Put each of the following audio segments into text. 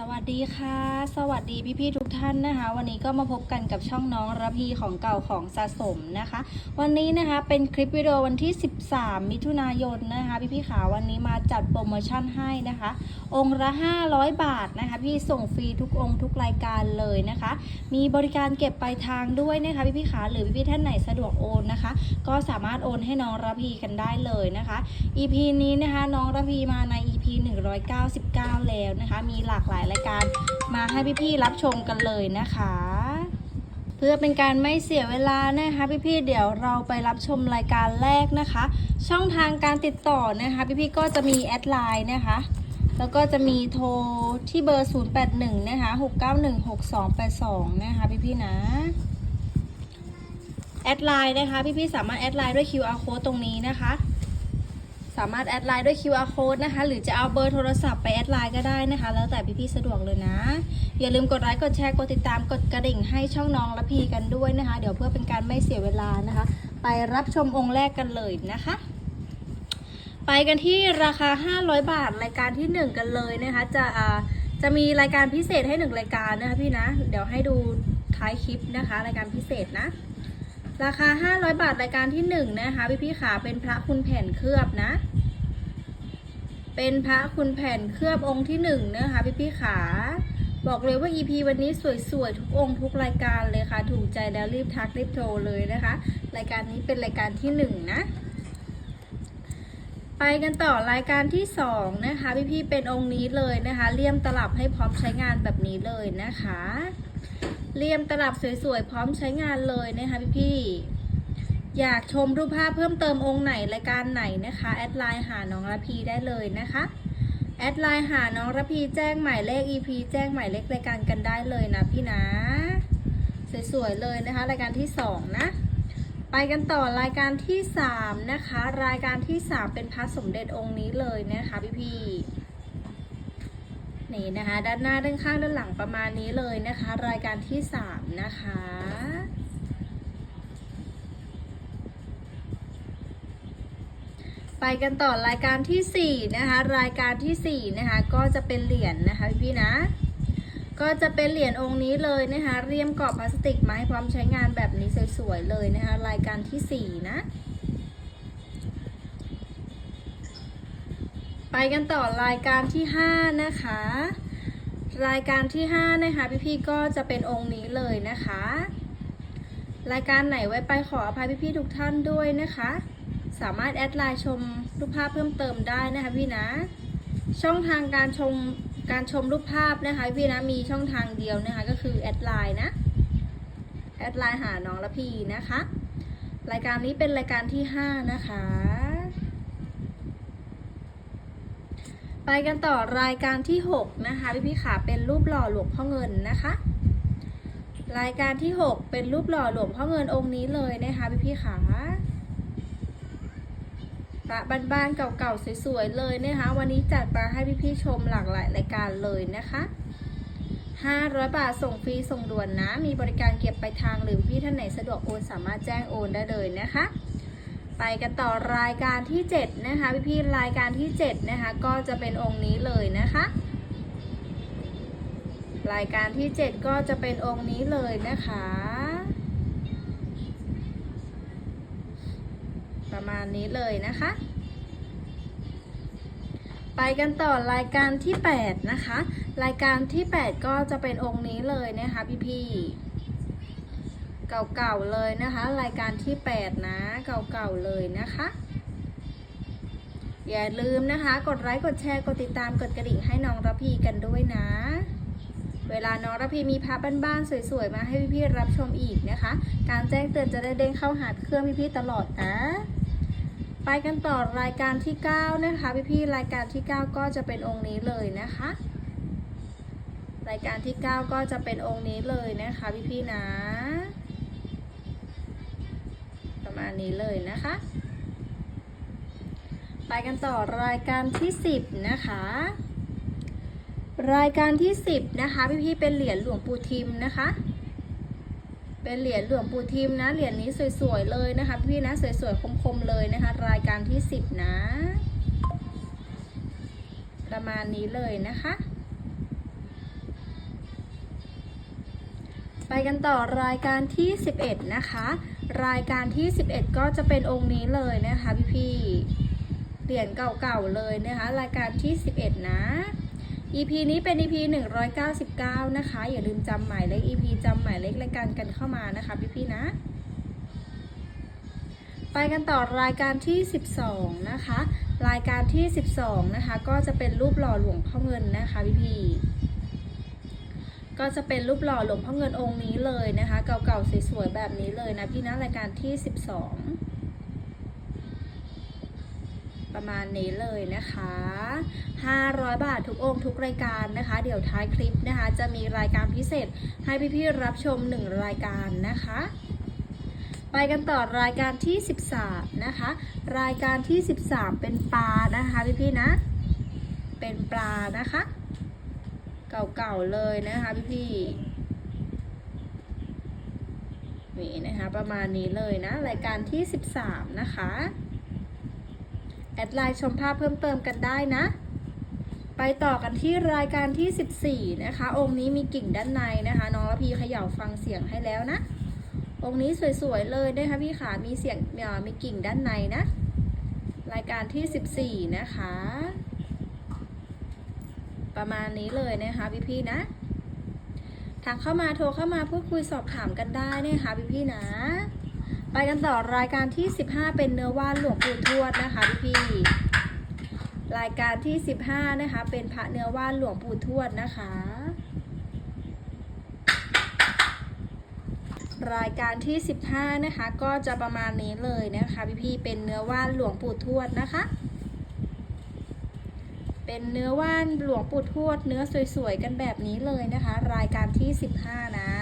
สวัสดีค่ะ สวัสดีพี่ๆทุกท่านนะคะ วันนี้ก็มาพบกันกับช่องน้องระพีของเก่าของสะสมนะคะ วันนี้นะคะเป็นคลิปวิดีโอวันที่ 13 มิถุนายนนะคะ พี่ๆขาวันนี้มาจัดโปรโมชั่นให้นะคะ องค์ละ 500 บาทนะคะ พี่ส่งฟรีทุกองค์ทุกรายการเลยนะคะ มีบริการเก็บปลายทางด้วยนะคะ พี่ๆขาหรือพี่ๆท่านไหนสะดวกโอนนะคะ ก็สามารถโอนให้น้องระพีกันได้เลยนะคะ EP นี้นะคะน้องระพีมาใน EP 199 แล้วนะคะ มีหลากหลายรายการมาให้พี่ๆรับชมกันเลยนะคะ เพื่อเป็นการไม่เสียเวลานะคะพี่ๆเดี๋ยวเราไปรับชมรายการแรกนะคะ ช่องทางการติดต่อนะคะ พี่ๆก็จะมีแอดไลน์นะคะแล้วก็จะมีโทรที่เบอร์ 081 นะคะ 6916282 นะคะ พี่ๆนะ แอดไลน์นะคะ พี่ๆสามารถแอดไลน์ด้วย QR code ตรงนี้นะคะ สามารถแอดไลน์ด้วย QR code นะคะ หรือจะเอาเบอร์โทรศัพท์ไปแอดไลน์ก็ได้นะคะ แล้วแต่พี่ๆสะดวกเลยนะ อย่าลืมกดไลค์กดแชร์กดติดตามกดกระดิ่งให้ช่องน้องและพีกันด้วยนะคะ เดี๋ยวเพื่อเป็นการไม่เสียเวลานะคะ ไปรับชมองค์แรกกันเลยนะคะ ไปกันที่ราคา 500 บาทรายการที่ 1 กันเลยนะคะ จะอ่าจะมีรายการพิเศษให้ 1 รายการนะคะพี่นะ เดี๋ยวให้ดูท้ายคลิปนะคะ รายการพิเศษนะ ราคา 500 บาทรายการที่ 1 นะคะ พี่พี่ๆขาเป็นพระคุณแผ่นเคลือบนะ เป็นพระคุณแผ่นเคลือบองค์ที่1นะคะพี่พี่ๆขาบอกเลยว่า EP วันนี้สวยๆ ทุกองค์ทุกรายการเลยค่ะ ถูกใจแล้วรีบทักรีบโทรเลยนะคะ รายการนี้เป็นรายการที่ 1 นะ ไปกันต่อรายการที่ 2 นะคะ พี่ๆเป็นองค์นี้เลยนะคะเลี่ยมตลับให้พร้อมใช้งานแบบนี้เลยนะคะ เลี่ยมตลับสวยๆ พร้อมใช้งานเลยนะคะพี่ๆ อยากชมรูปภาพเพิ่มเติมองค์ไหนรายการไหนนะคะ แอดไลน์หาน้องระพีได้เลยนะคะ แอดไลน์หาน้องระพีแจ้งหมายเลข EP แจ้งหมายเลขรายการกันได้เลยนะพี่นะ สวยๆ เลยนะคะ รายการที่สองนะ ไปกันต่อรายการที่ 3 นะคะ รายการที่ 3 เป็นพระสมเด็จองค์นี้เลยนะคะพี่ๆ นี่นะคะ ด้านหน้าด้านข้างด้านหลังประมาณนี้เลยนะคะ รายการที่ 3 นะคะไปกันต่อรายการที่ 4 นะคะ รายการที่ 4 นะคะ ก็จะเป็นเหรียญนนะคะพี่นะ ก็จะเป็นเหรียญองค์นี้เลยนะคะ เรียมกรอบพลาสติกมาให้พร้อมใช้งานแบบนี้สวยๆเลยนะคะ รายการที่ 4 นะ ไปกันต่อรายการที่ 5 นะคะ รายการที่ 5 นะคะ พี่ๆก็จะเป็นองค์นี้เลยนะคะ รายการไหนไว้ไปขออภัยพี่ๆทุกท่านด้วยนะคะ สามารถแอดไลน์ชมรูปภาพเพิ่มเติมได้นะคะพี่นะ ช่องทางการชมการชมรูปภาพนะคะพี่นะมีช่องทางเดียวนะคะก็คือแอดไลน์นะแอดไลน์หาน้องละพีนะคะ รายการนี้เป็นรายการที่ 5 นะคะ ไปกันต่อรายการที่ 6 นะคะพี่พี่ขาเป็นรูปหล่อหลวงพ่อเงินนะคะ รายการที่ 6 เป็นรูปหล่อหลวงพ่อเงินองค์นี้เลยนะคะพี่พี่ขาพระบ้านๆเก่าๆสวยๆเลยนะคะ วันนี้จัดมาให้พี่ๆชมหลากหลายรายการเลยนะคะ 500 บาทส่งฟรีส่งด่วนนะ มีบริการเก็บไปทางหรือพี่ท่านไหนสะดวกโอนสามารถแจ้งโอนได้เลยนะคะ ไปกันต่อรายการที่ 7 นะคะ พี่ๆรายการที่ 7 นะคะ ก็จะเป็นองค์นี้เลยนะคะ รายการที่ 7 ก็จะเป็นองค์นี้เลยนะคะ ประมาณนี้เลยนะคะ ไปกันต่อรายการที่ 8 นะคะ รายการที่ 8 ก็จะเป็นองค์นี้เลยนะคะ พี่ๆ เก่าๆเลยนะคะ รายการที่ 8 นะเก่าๆเลยนะคะ อย่าลืมนะคะ กดไลค์กดแชร์กดติดตามกดกระดิ่งให้น้องระพีกันด้วยนะ เวลาน้องระพีมีพระบ้านๆสวยๆ มาให้พี่ๆรับชมอีกนะคะ การแจ้งเตือนจะได้เด้งเข้าหาเครื่องพี่ๆตลอดนะไปกันต่อรายการที่ 9 นะคะพี่ๆรายการที่ 9 ก็จะเป็นองค์นี้เลยนะคะ รายการที่ 9 ก็จะเป็นองค์นี้เลยนะคะพี่ๆนะประ มาณนี้เลยนะคะ ไปกันต่อรายการที่ 10 นะคะ รายการที่ 10 นะคะ พี่ๆเป็นเหรียญหลวงปู่ทิมนะคะ เป็นเหรียญหลวงปู่ทิมนะ เหรียญนี้สวยๆเลยนะคะ พี่นะสวยๆคมๆเลยนะคะ รายการที่ 10 นะ ประมาณนี้เลยนะคะไปกันต่อรายการที่ 11 นะคะ รายการที่ 11 ก็จะเป็นองค์นี้เลยนะคะพี่พี่เหรียญเก่าๆเลยนะคะ รายการที่ 11 นะ EP นี้เป็น EP 199 นะคะ อย่าลืมจำหมายเลข EP จำหมายเลขรายการกันเข้ามานะคะพี่พี่นะ ไปกันต่อรายการที่ 12 นะคะ รายการที่ 12 นะคะ ก็จะเป็นรูปหล่อหลวงพ่อเงินนะคะพี่พี่ ก็จะเป็นรูปหล่อหลวงพ่อเงินองค์นี้เลยนะคะ เก่าๆสวยๆแบบนี้เลยนะพี่นะรายการที่ 12 ประมาณนี้เลยนะคะ 500 บาททุกองค์ทุกรายการนะคะ เดี๋ยวท้ายคลิปนะคะ จะมีรายการพิเศษให้พี่ๆรับชม 1 รายการนะคะไปกันต่อรายการที่ 13 นะคะ รายการที่ 13 เป็นปลานะคะพี่ๆนะ เป็นปลานะคะ เก่าๆเลยนะคะพี่ๆนี่นะคะประมาณนี้เลยนะ รายการที่ 13 นะคะ แอดไลน์ชมภาพเพิ่มเติมกันได้นะ ไปต่อกันที่รายการที่ 14 นะคะ องค์นี้มีกิ่งด้านในนะคะ น้องระพีเขย่าฟังเสียงให้แล้วนะองค์นี้สวยๆเลยนะคะพี่ขามีเสียงมีกิ่งด้านในนะ รายการที่ 14 นะคะ ประมาณนี้เลยนะคะพี่ๆนะทางเข้ามาโทรเข้ามาพูดคุยสอบถามกันได้นะคะพี่ๆนะ ไปกันต่อรายการที่ 15 เป็นเนื้อว่านหลวงปู่ทวดนะคะพี่ๆรายการที่ 15 นะคะ เป็นพระเนื้อว่านหลวงปู่ทวดนะคะ รายการที่ 15 นะคะ ก็จะประมาณนี้เลยนะคะพี่ๆเป็นเนื้อว่านหลวงปู่ทวดนะคะ เป็นเนื้อว่านหลวงปู่ทวด เนื้อสวยๆ กันแบบนี้เลยนะคะ รายการที่ 15 นะ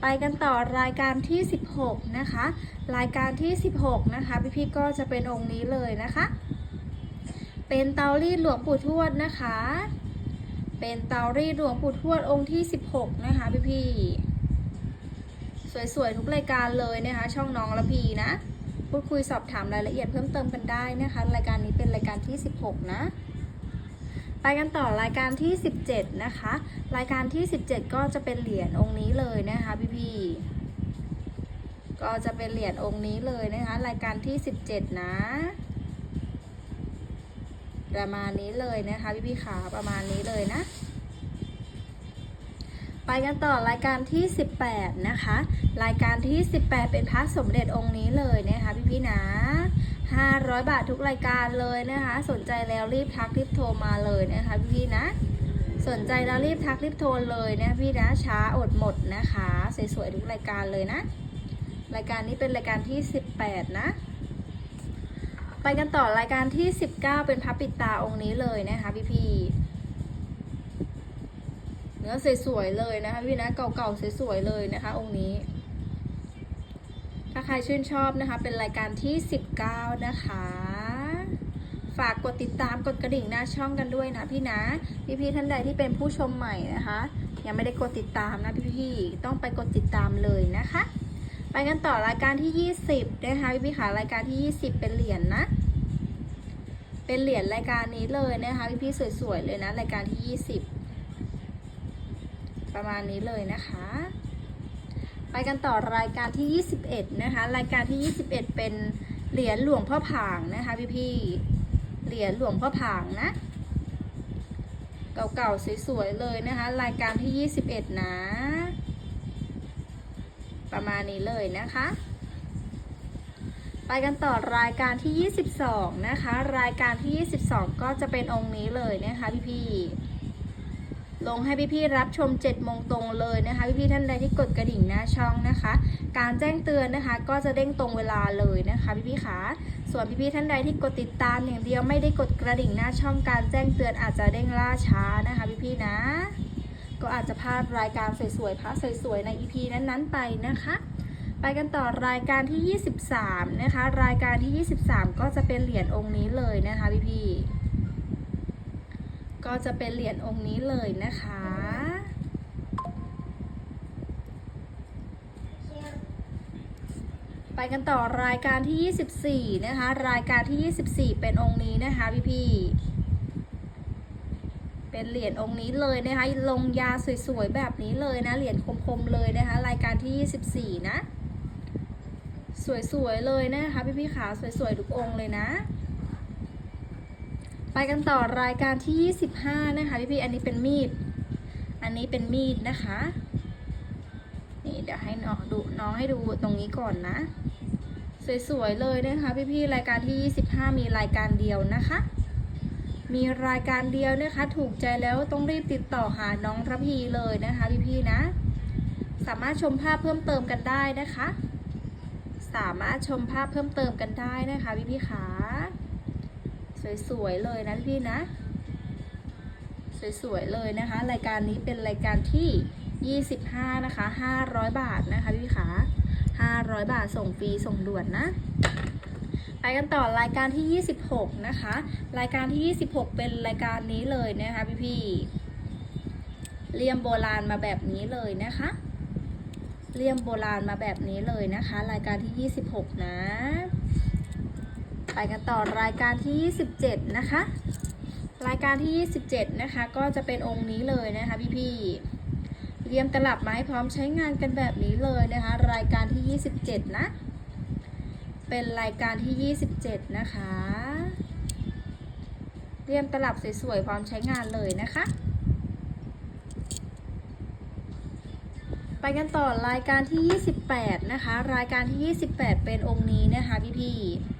ไปกันต่อรายการที่ 16 นะคะ รายการที่ 16 นะคะ พี่ๆก็จะเป็นองค์นี้เลยนะคะ เป็นเตารีดหลวงปู่ทวดนะคะ เป็นเตารีดหลวงปู่ทวดองค์ที่ 16 นะคะพี่ๆสวยๆ ทุกรายการเลยนะคะ ช่องน้องละพีนะพูดคุยสอบถามรายละเอียดเพิ่มเติมกันได้นะคะ รายการนี้เป็นรายการที่ 16 นะ ไปกันต่อรายการที่ 17 นะคะ รายการที่ 17 ก็จะเป็นเหรียญองค์นี้เลยนะคะพี่ๆก็จะเป็นเหรียญองค์นี้เลยนะคะ รายการที่ 17 นะประมาณนี้เลยนะคะพี่ๆขาประมาณนี้เลยนะ ไปกันต่อรายการที่ 18 นะคะ รายการที่ 18 เป็นพระสมเด็จองค์นี้เลยนะคะพี่ๆนะ 500 บาททุกรายการเลยนะคะ สนใจแล้วรีบทักรีบโทรมาเลยนะคะพี่นะ สนใจแล้วรีบทักรีบโทรเลยนะพี่นะช้าอดหมดนะคะสวยๆทุกรายการเลยนะ รายการนี้เป็นรายการที่ 18 นะ ไปกันต่อรายการที่ 19 เป็นพระปิดตาองค์นี้เลยนะคะพี่ๆเนื้อสวยๆเลยนะคะพี่นะเก่าๆสวยๆเลยนะคะ องค์นี้ ถ้าใครชื่นชอบนะคะ เป็นรายการที่ 19 นะคะ ฝากกดติดตามกดกระดิ่งหน้าช่องกันด้วยนะพี่นะ พี่ๆท่านใดที่เป็นผู้ชมใหม่นะคะ ยังไม่ได้กดติดตามนะพี่ๆต้องไปกดติดตามเลยนะคะ ไปกันต่อรายการที่ 20 นะคะพี่ๆค่ะรายการที่ 20 เป็นเหรียญนะเป็นเหรียญรายการนี้เลยนะคะพี่ๆสวยๆเลยนะรายการที่ 20 ประมาณนี้เลยนะคะ ไปกันต่อรายการที่ 21 นะคะ รายการที่ 21 เป็นเหรียญหลวงพ่อผางนะคะพี่ๆเหรียญหลวงพ่อผางนะ เก่าๆสวยๆเลยนะคะ รายการที่ 21 นะ ประมาณนี้เลยนะคะ ไปกันต่อรายการที่ 22 นะคะ รายการที่ 22 ก็จะเป็นองค์นี้เลยนะคะพี่ๆ ลงให้พี่ๆรับชม7โมงตรงเลยนะคะ พี่ๆท่านใดที่กดกระดิ่งหน้าช่องนะคะ การแจ้งเตือนนะคะ ก็จะเด้งตรงเวลาเลยนะคะพี่ๆขาส่วนพี่ๆท่านใดที่กดติดตามอย่างเดียวไม่ได้กดกระดิ่งหน้าช่องการแจ้งเตือนอาจจะเด้งล่าช้านะคะพี่ๆนะ ก็อาจจะพลาดรายการสวยๆพระสวยๆใน EP นั้นๆไปนะคะไปกันต่อรายการที่ 23 นะคะ รายการที่ 23 ก็จะเป็นเหรียญองค์นี้เลยนะคะพี่ๆ ก็จะเป็นเหรียญองค์นี้เลยนะคะ ไปกันต่อรายการที่ 24 นะคะ รายการที่ 24 เป็นองค์นี้นะคะ พี่ๆเเป็นเหรียญองค์นี้เลยนะคะ ลงยาสวยๆ แบบนี้เลยนะ เหรียญคมๆ เลยนะคะ รายการที่ 24 นะ สวยๆ เลยนะคะ พี่ๆขาสวยๆ ทุกองค์เลยนะ ไปกันต่อรายการที่ 25 นะคะพี่ๆอันนี้เป็นมีด อันนี้เป็นมีดนะคะ นี่เดี๋ยวให้น้องดูน้องให้ดูตรงนี้ก่อนนะ สวยๆเลยนะคะพี่ๆรายการที่ 25 มีรายการเดียวนะคะ มีรายการเดียวนะคะ ถูกใจแล้วต้องรีบติดต่อหาน้องระพีเลยนะคะพี่ๆนะ สามารถชมภาพเพิ่มเติมกันได้นะคะ สามารถชมภาพเพิ่มเติมกันได้นะคะพี่ๆขา สวยๆเลยนะพี่นะ สวยๆเลยนะคะ รายการนี้เป็นรายการที่ 25 นะคะ 500 บาทนะคะพี่ขา500 บาทส่งฟรีส่งด่วนนะ ไปกันต่อรายการที่ 26 นะคะ รายการที่ 26 เป็นรายการนี้เลยนะคะพี่ๆเลี่ยมโบราณมาแบบนี้เลยนะคะเลี่ยมโบราณมาแบบนี้เลยนะคะ รายการที่ 26 นะ ไปกันต่อรายการที่ 27 นะคะ รายการที่ 27 นะคะ ก็จะเป็นองค์นี้เลยนะคะ พี่ๆเรียมตลับไมาให้พร้อมใช้งานกันแบบนี้เลยนะคะ รายการที่ 27 นะ เป็นรายการที่ 27 นะคะ เรียมตลับสวยๆพร้อมใช้งานเลยนะคะไปกันต่อรายการที่ 28 นะคะ รายการที่ 28 เป็นองค์นี้นะคะพี่ๆ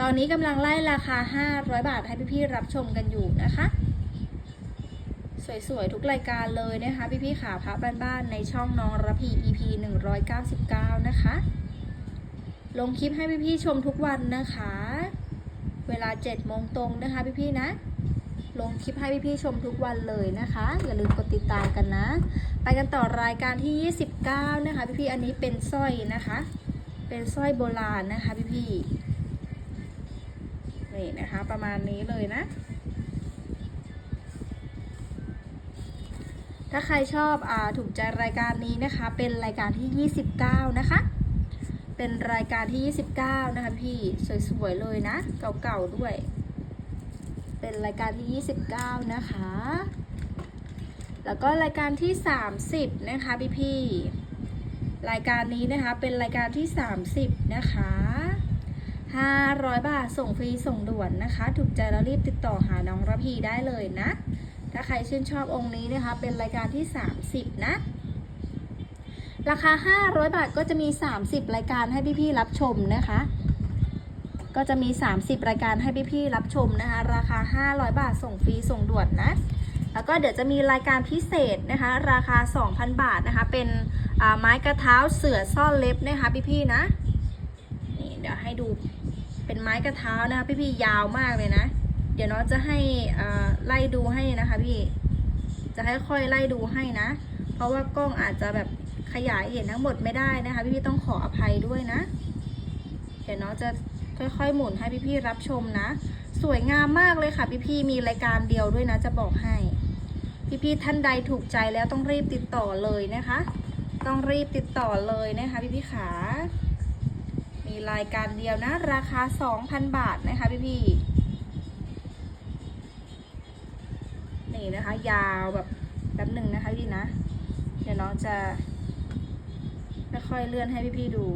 ตอนนี้กำลังไล่ราคา 500 บาทให้พี่ๆรับชมกันอยู่นะคะ สวยๆ ทุกรายการเลยนะคะ พี่ๆขาพระบ้านๆในช่องน้องระพี EP 199 นะคะ ลงคลิปให้พี่ๆชมทุกวันนะคะ เวลา7โมงตรงนะคะพี่ๆนะลงคลิปให้พี่ๆชมทุกวันเลยนะคะ อย่าลืมกดติดตามกันนะ ไปกันต่อรายการที่ 29 นะคะ พี่ๆอันนี้เป็นสร้อยนะคะ เป็นสร้อยโบราณนะคะ พี่ๆ นี่นะคะประมาณนี้เลยนะ ถ้าใครชอบอถูกใจรายการนี้นะคะ เป็นรายการที่ 29 นะคะ เป็นรายการที่ 29 นะคะพี่สวยๆเลยนะ เก่าๆด้วย เป็นรายการที่ 29 นะคะ แล้วก็รายการที่ 30 นะคะพี่ๆรายการนี้นะคะเป็นรายการที่ 30 นะคะ 500 บาท ส่งฟรีส่งด่วนนะคะ ถูกใจแล้วรีบติดต่อหาน้องระพีได้เลยนะ ถ้าใครชื่นชอบองค์นี้นะคะ เป็นรายการที่ 30 นะ ราคา 500 บาทก็จะมี 30 รายการให้พี่ๆรับชมนะคะ ก็จะมี 30 รายการให้พี่ๆรับชมนะคะ ราคา 500 บาท ส่งฟรีส่งด่วนนะแล้วก็เดี๋ยวจะมีรายการพิเศษนะคะ ราคา 2,000 บาทนะคะ เป็นไม้กระเท้าเสือซ่อนเล็บนะคะพี่ๆนะนี่เดี๋ยว ให้ดูเป็นไม้กระเท้านะคะพี่ๆยาวมากเลยนะ เดี๋ยวน้องจะให้ไล่ดูให้นะคะพี่ จะค่อยๆไล่ดูให้นะ เพราะว่ากล้องอาจจะแบบขยายเห็นทั้งหมดไม่ได้นะคะ พี่ๆต้องขออภัยด้วยนะ เดี๋ยวน้องจะค่อยๆหมุนให้พี่ๆรับชมนะ สวยงามมากเลยค่ะ พี่ๆมีรายการเดียวด้วยนะ จะบอกให้ พี่ๆท่านใดถูกใจแล้วต้องรีบติดต่อเลยนะคะ ต้องรีบติดต่อเลยนะคะ พี่ๆขา มีรายการเดียวนะ ราคา 2,000 บาทนะคะพี่ๆนี่นะคะ ยาวแบบแป๊บหนึ่งนะคะพี่นะ เดี๋ยวน้องจะค่อยๆเลื่อนให้พี่ๆดู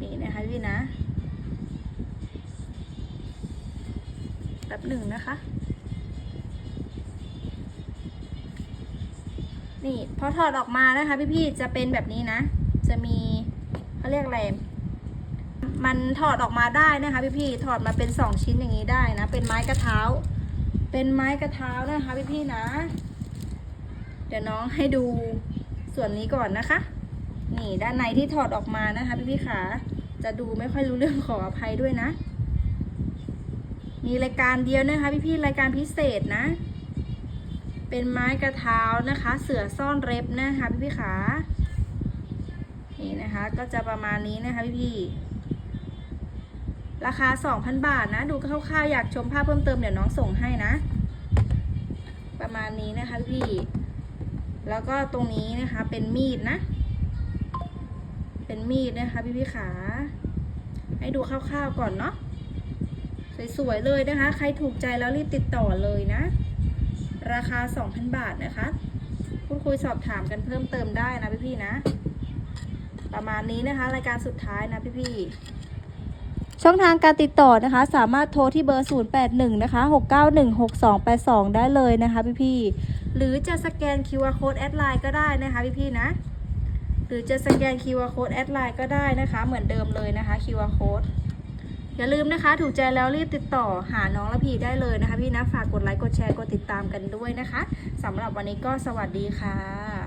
นี่นะคะพี่นะแป๊บหนึ่งนะคะ นี่พอถอดออกมานะคะ พี่ๆจะเป็นแบบนี้นะ จะมี เขาเรียกอะไร มันถอดออกมาได้นะคะ พี่ๆถอดมาเป็นสองชิ้นอย่างนี้ได้นะ เป็นไม้กระเท้า เป็นไม้กระเท้านะคะ พี่ๆนะ เดี๋ยวน้องให้ดูส่วนนี้ก่อนนะคะ นี่ด้านในที่ถอดออกมานะคะ พี่ๆขาจะดูไม่ค่อยรู้เรื่องขออภัยด้วยนะ มีรายการเดียวนะคะ พี่ๆรายการพิเศษนะ เป็นไม้กระเท้านะคะ เสือซ่อนเร็บนะคะ พี่ๆขา นี่นะคะ ก็จะประมาณนี้นะคะพี่ๆราคา 2,000 บาทนะ ดูคร่าวๆอยากชมภาพเพิ่มเติมเดี๋ยวน้องส่งให้นะ ประมาณนี้นะคะพี่ แล้วก็ตรงนี้นะคะเป็นมีดนะ เป็นมีดนะคะพี่ๆขา ให้ดูคร่าวๆก่อนเนาะ สวยๆเลยนะคะ ใครถูกใจแล้วรีบติดต่อเลยนะ ราคา 2,000 บาทนะคะ พูดคุยสอบถามกันเพิ่มเติมได้นะพี่ๆนะ ประมาณนี้นะคะ รายการสุดท้ายนะพี่ๆช่องทางการติดต่อนะคะ สามารถโทรที่เบอร์ 081 นะคะ 6916282 ได้เลยนะคะพี่ๆหรือจะสแกน QR code แอดไลน์ก็ได้นะคะพี่ๆนะหรือจะสแกน QR code แอดไลน์ก็ได้นะคะ เหมือนเดิมเลยนะคะ QR code อย่าลืมนะคะ ถูกใจแล้วรีบติดต่อหาน้องละพีได้เลยนะคะ พี่นะฝากกดไลค์กดแชร์กดติดตามกันด้วยนะคะสำหรับวันนี้ก็สวัสดีค่ะ